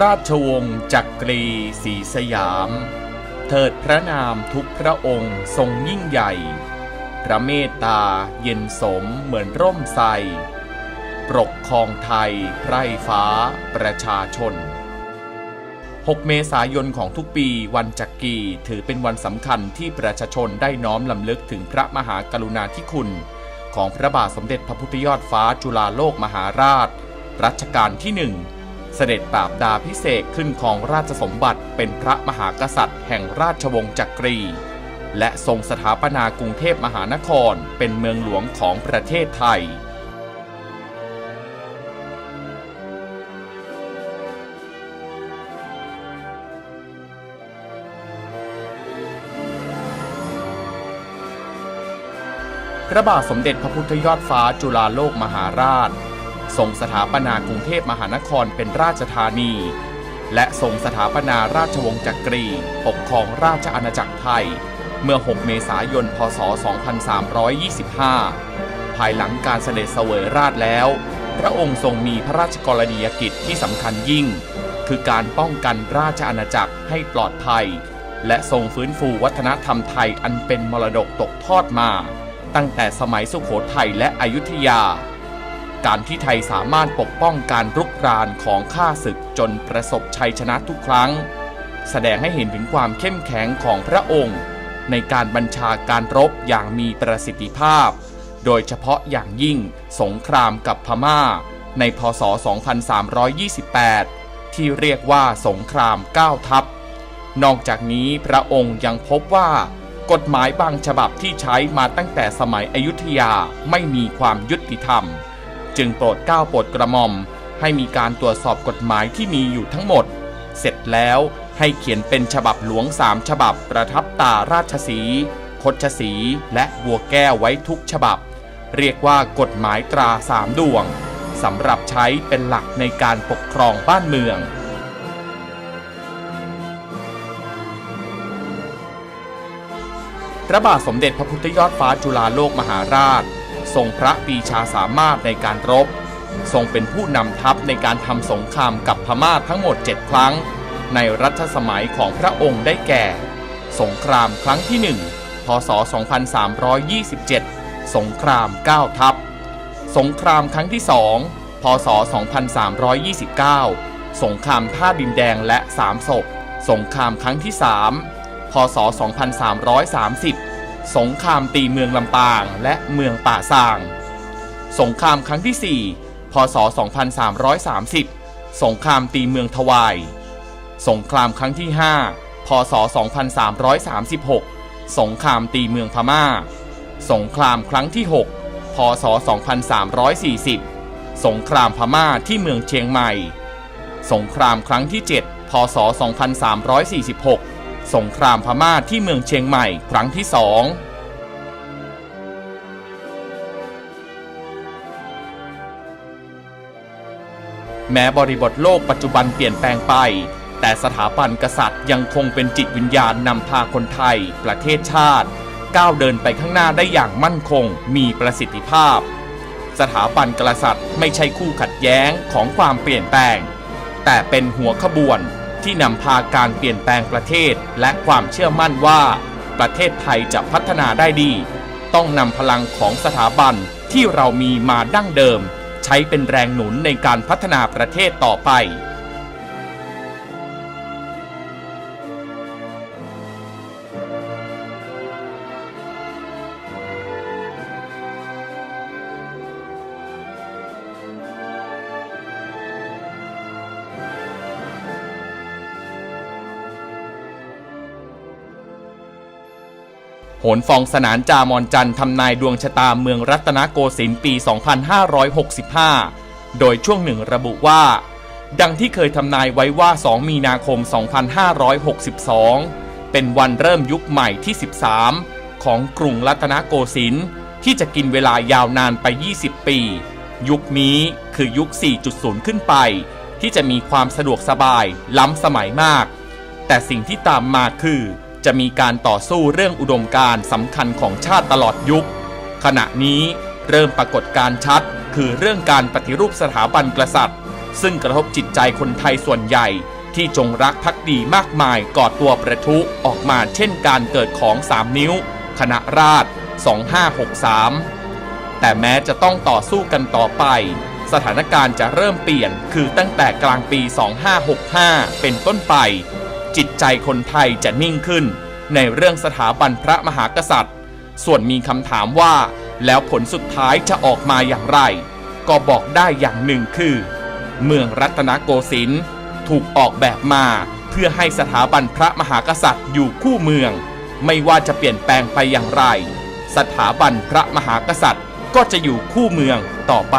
ราชวงศ์จักรีศรีสยามเถิดพระนามทุกพระองค์ทรงยิ่งใหญ่ พระเมตตาเย็นสมเหมือนร่มไทรปกครองไทยไพร่ฟ้าประชาชน 6 เมษายนของทุกปีวันจักรีถือเป็นวันสำคัญที่ประชาชนได้น้อมลำลึกถึงพระมหากรุณาธิคุณ ของพระบาทสมเด็จพระพุทธยอดฟ้าจุฬาโลกมหาราช รัชกาลที่หนึ่ง เสด็จปราบดาพิเศษขึ้นของราชสมบัติเป็นพระมหากษัตริย์แห่งราชวงศ์จักรี และทรงสถาปนากรุงเทพมหานครเป็นเมืองหลวงของประเทศไทย พระบาทสมเด็จพระพุทธยอดฟ้าจุฬาโลกมหาราช ทรงสถาปนากรุงเทพมหานครเป็นราชธานี และทรงสถาปนาราชวงศ์จักรี ปกครองราชอาณาจักรไทย เมื่อ 6 เมษายน พศ 2325 ภายหลังการเสด็จเสวยราชแล้ว พระองค์ทรงมีพระราชกรณียกิจที่สำคัญยิ่ง คือการป้องกันราชอาณาจักรให้ปลอดภัย และทรงฟื้นฟูวัฒนธรรมไทยอันเป็นมรดกตกทอดมา ตั้งแต่สมัยสุโขทัยและอยุธยา การที่ไทยสามารถปกป้องการรุกรานของข้าศึกจนประสบชัยชนะทุกครั้ง แสดงให้เห็นถึงความเข้มแข็งของพระองค์ ในการบัญชาการรบอย่างมีประสิทธิภาพ โดยเฉพาะอย่างยิ่งสงครามกับพม่า ในพศ 2328 ที่เรียกว่าสงครามก้าวทัพ นอกจากนี้พระองค์ยังพบว่ากฎหมายบางฉบับที่ใช้มาตั้งแต่สมัยอยุธยาไม่มีความยุติธรรม จึงโปรดเก้าโปรดกระหม่อม ให้มีการตรวจสอบกฎหมายที่มีอยู่ทั้งหมด เสร็จแล้วให้เขียนเป็นฉบับหลวงสามฉบับประทับตาราชสีคดชสีและบัวแก้วไว้ทุกฉบับ เรียกว่ากฎหมายตราสามดวงสำหรับใช้เป็นหลักในการปกครองบ้านเมืองพระบาทสมเด็จพระพุทธยอดฟ้าจุฬาโลกมหาราช ทรงพระปีชาสามารถในการรบ ทรงเป็นผู้นำทัพในการทำสงครามกับพม่าทั้งหมด 7 ครั้ง ในรัชสมัยของพระองค์ได้แก่ สงครามครั้งที่ 1 พศ 2327 สงคราม 9 ทัพ สงครามครั้งที่ 2 พศ 2329 สงครามท่าดินแดงและสามศพ สงครามครั้งที่ 3 พศ 2330 สงครามตีเมืองลำปางและเมืองป่าซาง สงครามครั้งที่ 4 พศ 2330 สงครามตีเมืองทวาย สงครามครั้งที่ 5 พศ 2336 สงครามตีเมืองพม่า สงครามครั้งที่ 6 พศ 2340 สงครามพม่าที่เมืองเชียงใหม่ สงครามครั้งที่ 7 พศ 2346 สงครามพม่าที่เมืองเชียงใหม่ครั้งที่สองแม้บริบทโลกปัจจุบันเปลี่ยนแปลงไป แต่สถาบันกษัตริย์ยังคงเป็นจิตวิญญาณนำพาคนไทย ประเทศชาติ ก้าวเดินไปข้างหน้าได้อย่างมั่นคง มีประสิทธิภาพ สถาบันกษัตริย์ไม่ใช่คู่ขัดแย้งของความเปลี่ยนแปลง แต่เป็นหัวขบวน ที่นำพาการเปลี่ยนแปลงประเทศและความเชื่อมั่นว่า ประเทศไทยจะพัฒนาได้ดี ต้องนำพลังของสถาบันที่เรามีมาดั้งเดิม ใช้เป็นแรงหนุนในการพัฒนาประเทศต่อไป โหนฟองสนานจามอนจันทร์ทำนายดวงชะตาเมืองรัตนโกสินทร์ปี 2565 โดยช่วงหนึ่งระบุว่า ดังที่เคยทำนายไว้ว่า 2 มีนาคม 2562 เป็นวันเริ่มยุคใหม่ที่ 13 ของกรุงรัตนโกสินทร์ที่จะกินเวลายาวนานไป 20 ปี ยุคนี้คือยุค 4.0 ขึ้นไป ที่จะมีความสะดวกสบายล้ำสมัยมาก แต่สิ่งที่ตามมาคือ จะมีการต่อสู้เรื่องอุดมการสำคัญของชาติตลอดยุค ขณะนี้เริ่มปรากฏการชัด คือเรื่องการปฏิรูปสถาบันกษัตริย์ ซึ่งกระทบจิตใจคนไทยส่วนใหญ่ ที่จงรักภักดีมากมายก่อตัวประทุออกมาเช่นการเกิดของ3นิ้ว คณะราษฎร2563 แต่แม้จะต้องต่อสู้กันต่อไป สถานการณ์จะเริ่มเปลี่ยนคือตั้งแต่กลางปี 2565 เป็นต้นไป จิตใจคนไทยจะนิ่งขึ้น ในเรื่องสถาบันพระมหากษัตริย์ ส่วนมีคำถามว่า แล้วผลสุดท้ายจะออกมาอย่างไร ก็บอกได้อย่างหนึ่งคือ เมืองรัตนโกสินทร์ถูกออกแบบมาเพื่อให้สถาบันพระมหากษัตริย์อยู่คู่เมือง ไม่ว่าจะเปลี่ยนแปลงไปอย่างไร สถาบันพระมหากษัตริย์ก็จะอยู่คู่เมืองต่อไป